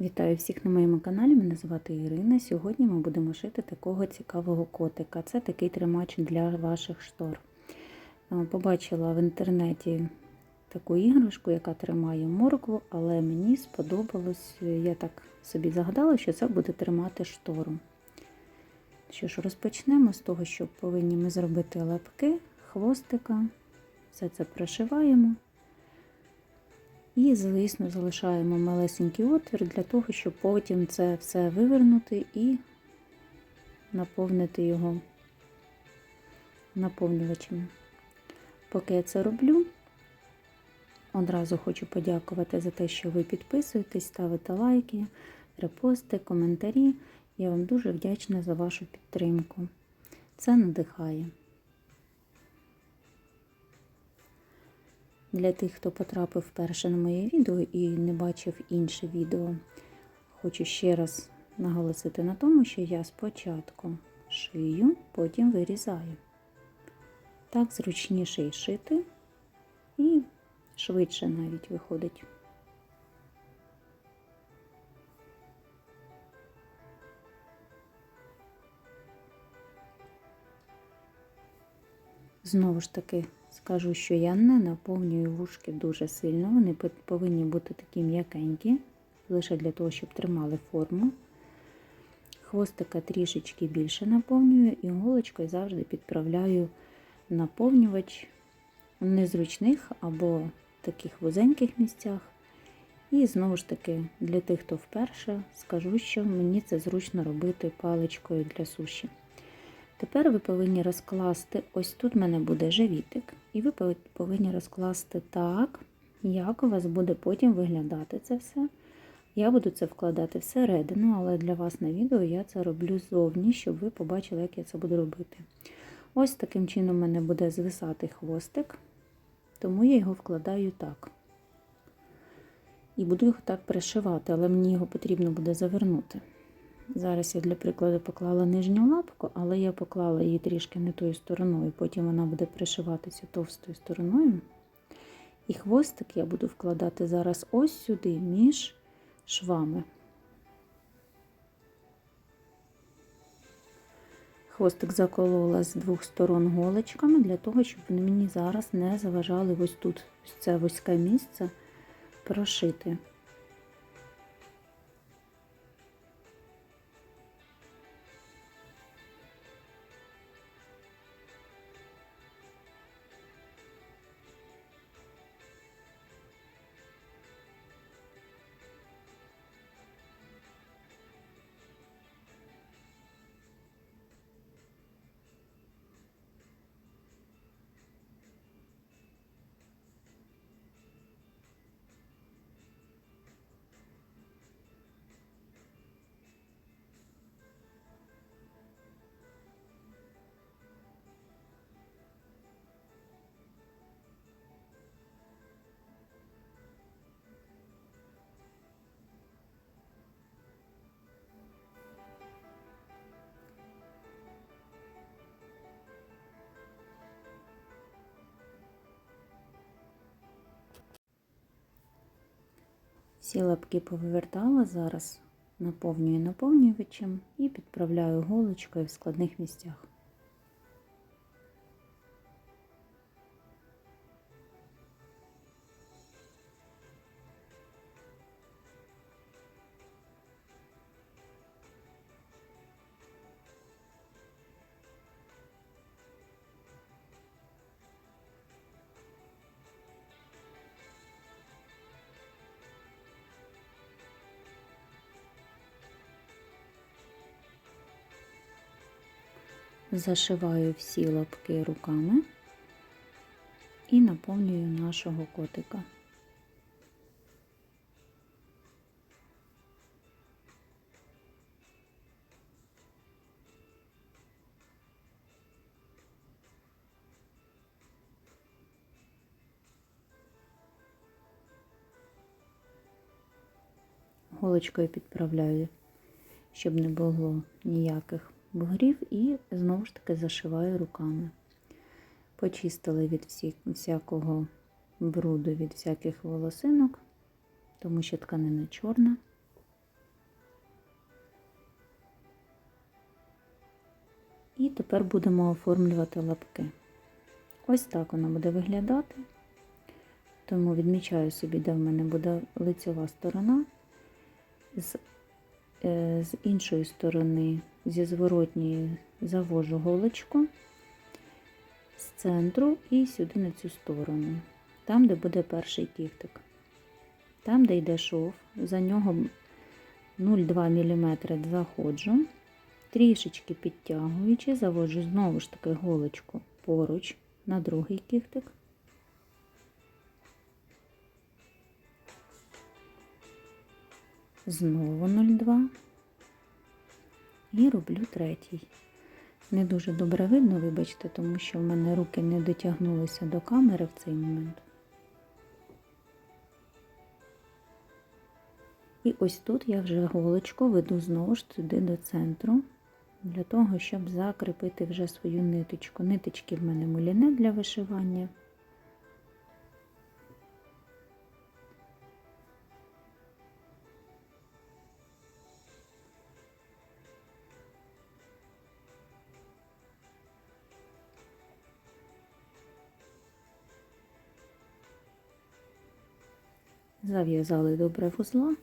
Вітаю всіх на моєму каналі. Мене звати Ірина. Сьогодні ми будемо шити такого цікавого котика. Це такий тримач для ваших штор. Е, Побачила в інтернеті таку іграшку, яка тримає моркву, але мені сподобалось, я так собі загадала, що це буде тримати штору. Що ж, розпочнемо з того, що повинні ми зробити лапки, хвостика. Все це прошиваємо. І, звісно, залишаємо малесенький отвір для того, щоб потім це все вивернути і наповнити його наповнювачем. Поки я це роблю, одразу хочу подякувати за те, що ви підписуєтесь, ставите лайки, репости, коментарі. Я вам дуже вдячна за вашу підтримку. Це надихає. Для тих, хто потрапив вперше на моє відео і не бачив інше відео, хочу ще раз наголосити на тому, що я спочатку шию, потім вирізаю. Так зручніше і шити, і швидше навіть виходить. Знову ж таки, скажу, що я не наповнюю вушки дуже сильно. Вони повинні бути такі м'якенькі, лише для того, щоб тримали форму. Хвостика трішечки більше наповнюю і голочкою завжди підправляю наповнювач в незручних або таких вузеньких місцях. І знову ж таки, для тих, хто вперше, скажу, що мені це зручно робити паличкою для суші. Тепер ви повинні розкласти, ось тут в мене буде живітик, і ви повинні розкласти так, як у вас буде потім виглядати це все. Я буду це вкладати всередину, але для вас на відео я це роблю ззовні, щоб ви побачили, як я це буду робити. Ось таким чином у мене буде звисати хвостик, тому я його вкладаю так. І буду його так пришивати, але мені його потрібно буде завернути. Зараз я для прикладу поклала нижню лапку, але я поклала її трішки не тою стороною, потім вона буде пришиватися товстою стороною. І хвостик я буду вкладати зараз ось сюди, між швами. Хвостик заколола з двох сторон голочками, для того, щоб вони мені зараз не заважали ось тут, ось це вузьке місце прошити. Всі лапки повивертала, зараз наповнюю наповнювачем і підправляю голочкою в складних місцях. Зашиваю всі лапки руками і наповнюю нашого котика. Голочкою підправляю, щоб не було ніяких бугрів і знову ж таки зашиваю руками. Почистила від всі, всякого бруду, від всяких волосинок, тому що тканина чорна. І тепер будемо оформлювати лапки. Ось так воно буде виглядати, тому відмічаю собі, де в мене буде лицьова сторона, з, е, з іншої сторони зі зворотньої, завожу голочку з центру і сюди на цю сторону, там, де буде перший кіхтик. Там, де йде шов, за нього 0,2 мм заходжу, трішечки підтягуючи, заводжу знову ж таки голочку поруч на другий кіхтик. Знову 0,2 і роблю третій. Не дуже добре видно, вибачте, тому що в мене руки не дотягнулися до камери в цей момент. І ось тут я вже голочку веду знову ж туди до центру, для того, щоб закріпити вже свою ниточку. Ниточки в мене муліне для вишивання. Зав'язали добре вузла,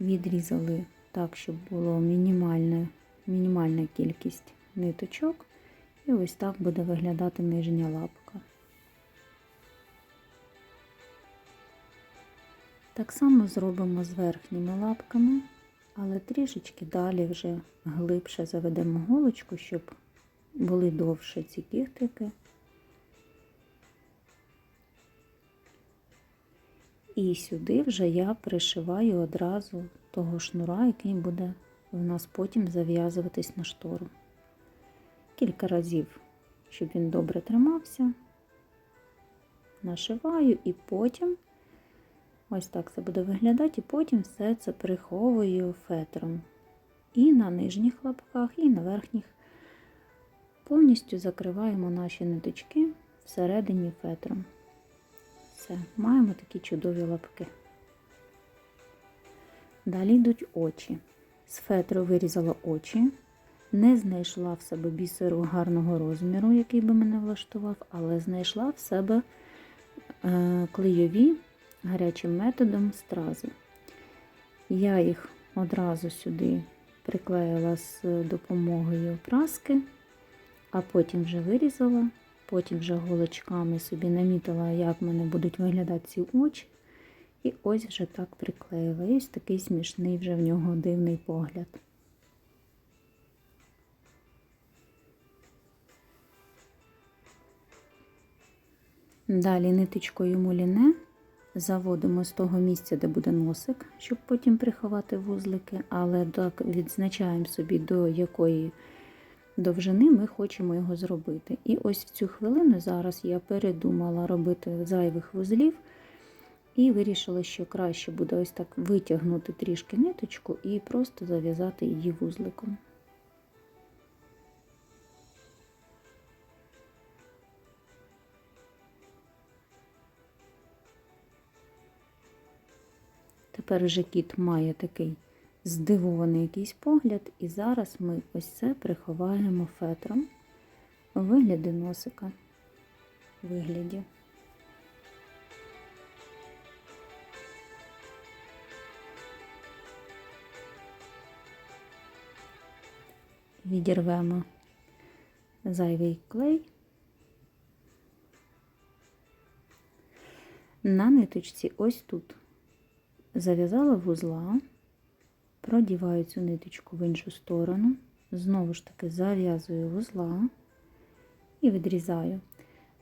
відрізали так, щоб було мінімальна, мінімальна кількість ниточок. І ось так буде виглядати нижня лапка. Так само зробимо з верхніми лапками, але трішечки далі вже глибше заведемо голочку, щоб були довше ці кіхтики. І сюди вже я пришиваю одразу того шнура, який буде в нас потім зав'язуватись на штору. Кілька разів, щоб він добре тримався, нашиваю і потім, ось так це буде виглядати, і потім все це приховую фетром. І на нижніх лапках, і на верхніх. Повністю закриваємо наші ниточки всередині фетром. Все, маємо такі чудові лапки. Далі йдуть очі. З фетру вирізала очі, не знайшла в себе бісеру гарного розміру, який би мене влаштував, але знайшла в себе е, клейові гарячим методом стрази. Я їх одразу сюди приклеїла з допомогою праски, а потім вже вирізала. Потім вже голочками собі намітила, як в мене будуть виглядати ці очі. І ось вже так приклеїла. І ось такий смішний вже в нього дивний погляд. Далі ниточкою муліне заводимо з того місця, де буде носик, щоб потім приховати вузлики, але так відзначаємо собі, до якої довжини ми хочемо його зробити. І ось в цю хвилину зараз я передумала робити зайвих вузлів і вирішила, що краще буде ось так витягнути трішки ниточку і просто зав'язати її вузликом. Тепер вже кіт має такий здивований якийсь погляд, і зараз ми ось це приховаємо фетром у вигляді носика. Вигляді. Відірвемо зайвий клей. На ниточці ось тут зав'язала вузла продіваю цю ниточку в іншу сторону, знову ж таки зав'язую вузла і відрізаю.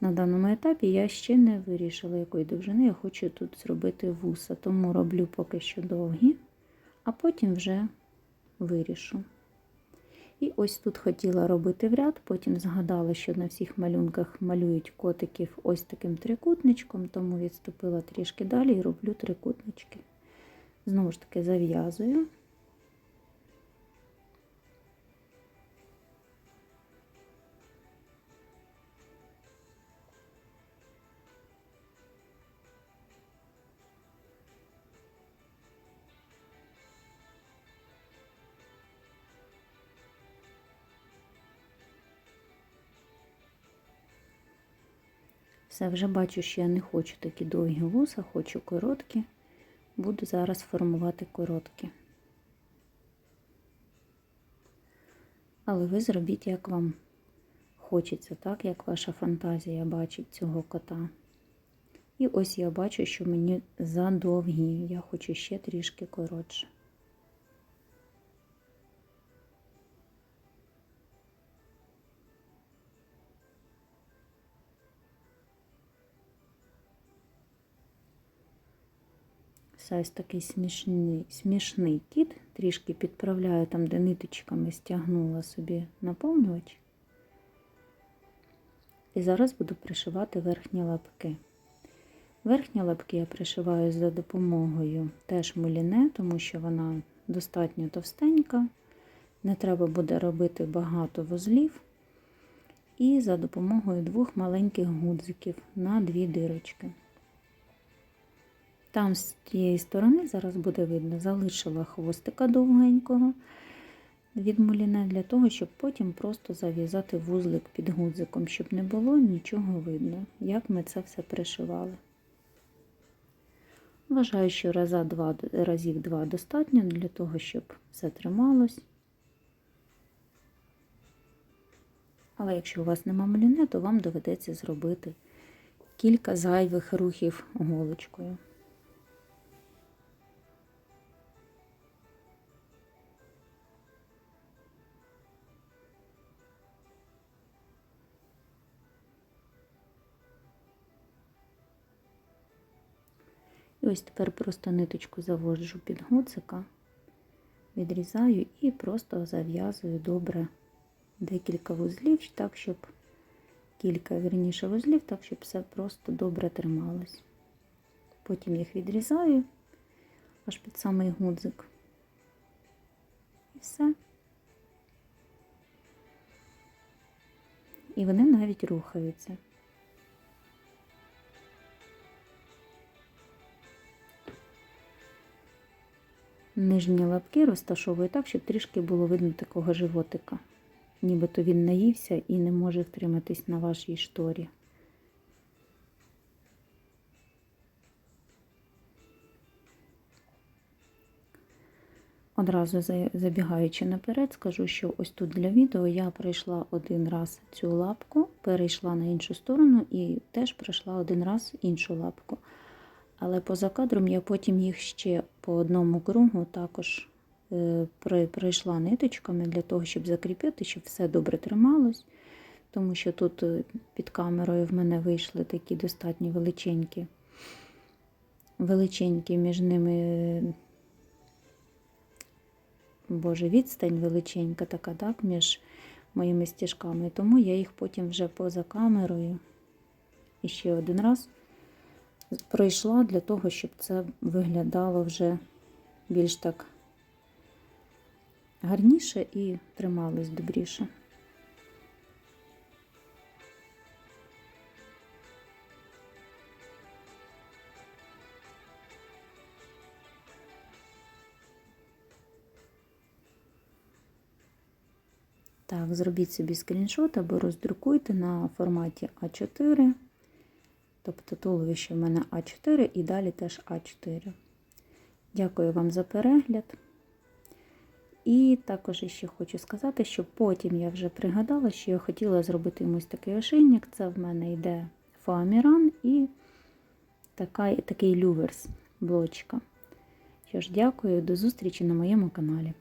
На даному етапі я ще не вирішила, якої довжини я хочу тут зробити вуса, тому роблю поки що довгі, а потім вже вирішу. І ось тут хотіла робити в ряд, потім згадала, що на всіх малюнках малюють котиків ось таким трикутничком, тому відступила трішки далі і роблю трикутнички. Знову ж таки, зав'язую. Все, вже бачу, що я не хочу такі довгі вуса, хочу короткі. Буду зараз формувати короткі. Але ви зробіть, як вам хочеться, так, як ваша фантазія бачить цього кота. І ось я бачу, що мені задовгі. Я хочу ще трішки коротше. Все ось такий смішний, смішний кіт. Трішки підправляю там, де ниточками стягнула собі наповнювач. І зараз буду пришивати верхні лапки. Верхні лапки я пришиваю за допомогою теж муліне, тому що вона достатньо товстенька. Не треба буде робити багато вузлів. І за допомогою двох маленьких гудзиків на дві дирочки. Там з тієї сторони, зараз буде видно, залишила хвостика довгенького від муліне для того, щоб потім просто зав'язати вузлик під гудзиком, щоб не було нічого видно, як ми це все пришивали. Вважаю, що раза два, разів два достатньо для того, щоб все трималось. Але якщо у вас нема муліне, то вам доведеться зробити кілька зайвих рухів голочкою. Ось тепер просто ниточку заводжу під гуцика, відрізаю і просто зав'язую добре декілька вузлів, так, щоб кілька вірніше вузлів, так, щоб все просто добре трималось. Потім їх відрізаю аж під самий гудзик. І все. І вони навіть рухаються. Нижні лапки розташовую так, щоб трішки було видно такого животика. Нібито він наївся і не може втриматись на вашій шторі. Одразу забігаючи наперед, скажу, що ось тут для відео я пройшла один раз цю лапку, перейшла на іншу сторону і теж пройшла один раз іншу лапку. Але поза кадром я потім їх ще по одному кругу також пройшла ниточками для того, щоб закріпити, щоб все добре трималось. Тому що тут під камерою в мене вийшли такі достатньо величенькі, величенькі між ними, боже, відстань величенька така, так, між моїми стіжками. Тому я їх потім вже поза камерою і ще один раз пройшла для того, щоб це виглядало вже більш так гарніше і трималось добріше. Так, зробіть собі скріншот або роздрукуйте на форматі А4. Тобто туловище в мене А4 і далі теж А4. Дякую вам за перегляд. І також ще хочу сказати, що потім я вже пригадала, що я хотіла зробити йомусь такий ошейник. Це в мене йде фоаміран і така, такий люверс блочка. Що ж, дякую, до зустрічі на моєму каналі.